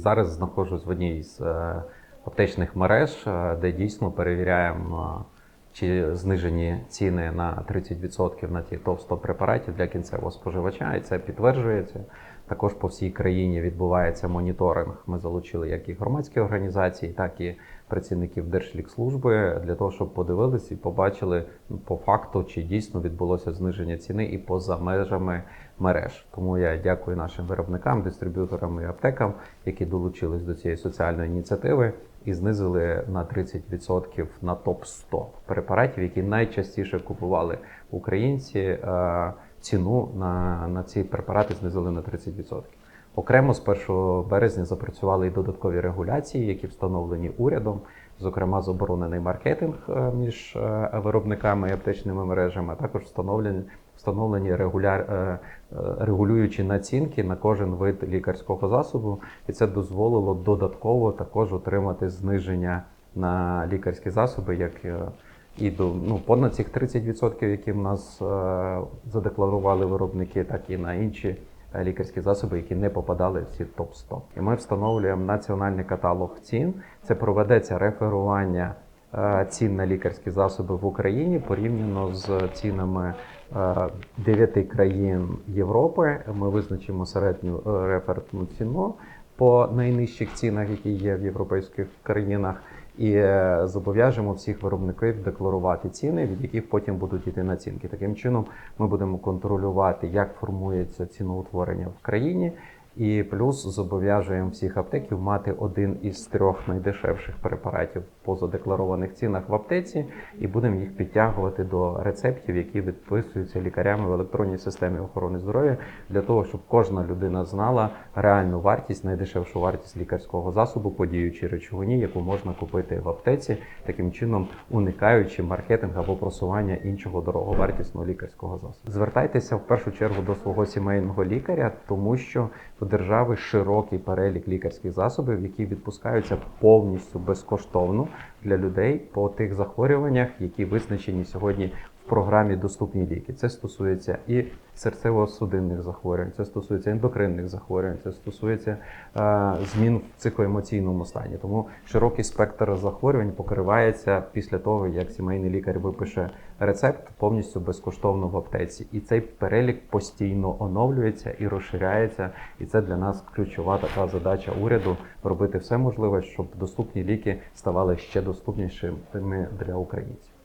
Зараз знаходжусь в одній з е, аптечних мереж, е, де дійсно перевіряємо, чи знижені ціни на 30% на ті топ-100 препаратів для кінцевого споживача, і це підтверджується. Також по всій країні відбувається моніторинг. Ми залучили як і громадські організації, так і працівників Держлікслужби для того, щоб подивилися і побачили ну, по факту, чи дійсно відбулося зниження ціни і поза межами мереж. Тому я дякую нашим виробникам, дистриб'юторам і аптекам, які долучились до цієї соціальної ініціативи і знизили на 30% на топ 100 препаратів, які найчастіше купували українці. е, Ціну на, на ці препарати знизили на 30%. Окремо з 1 березня запрацювали і додаткові регуляції, які встановлені урядом, зокрема заборонений маркетинг е, між е, виробниками і аптечними мережами, а також встановлені встановлені регуляр, е, регулюючі націнки на кожен вид лікарського засобу, і це дозволило додатково також отримати зниження на лікарські засоби, як і до ну понад цих 30%, які в нас е, задекларували виробники, так і на інші е, лікарські засоби, які не попадали в ці топ 100 І ми встановлюємо національний каталог цін. Це проведеться реферування е, цін на лікарські засоби в Україні порівняно з цінами дев'яти країн Європи. Ми визначимо середню референтну ціну по найнижчих цінах, які є в європейських країнах і е, зобов'яжемо всіх виробників декларувати ціни, від яких потім будуть йти націнки. Таким чином, ми будемо контролювати, як формується ціноутворення в країні, і плюс зобов'яжуємо всіх аптеків мати один із трьох найдешевших препаратів по задекларованих цінах в аптеці, і будемо їх підтягувати до рецептів, які відписуються лікарями в електронній системі охорони здоров'я, для того, щоб кожна людина знала реальну вартість, найдешевшу вартість лікарського засобу по діючій речовині, яку можна купити в аптеці, таким чином уникаючи маркетинг або просування іншого дороговартісного лікарського засобу. Звертайтеся в першу чергу до свого сімейного лікаря, тому що в держави широкий перелік лікарських засобів, які відпускаються повністю безкоштовно для людей по тих захворюваннях, які визначені сьогодні програмі Доступні ліки. Це стосується і серцево-судинних захворювань, це стосується ендокринних захворювань, це стосується е, змін в психоемоційному стані. Тому широкий спектр захворювань покривається після того, як сімейний лікар випише рецепт повністю безкоштовно в аптеці. І цей перелік постійно оновлюється і розширяється. І це для нас ключова така задача уряду робити все можливе, щоб доступні ліки ставали ще доступнішими для українців.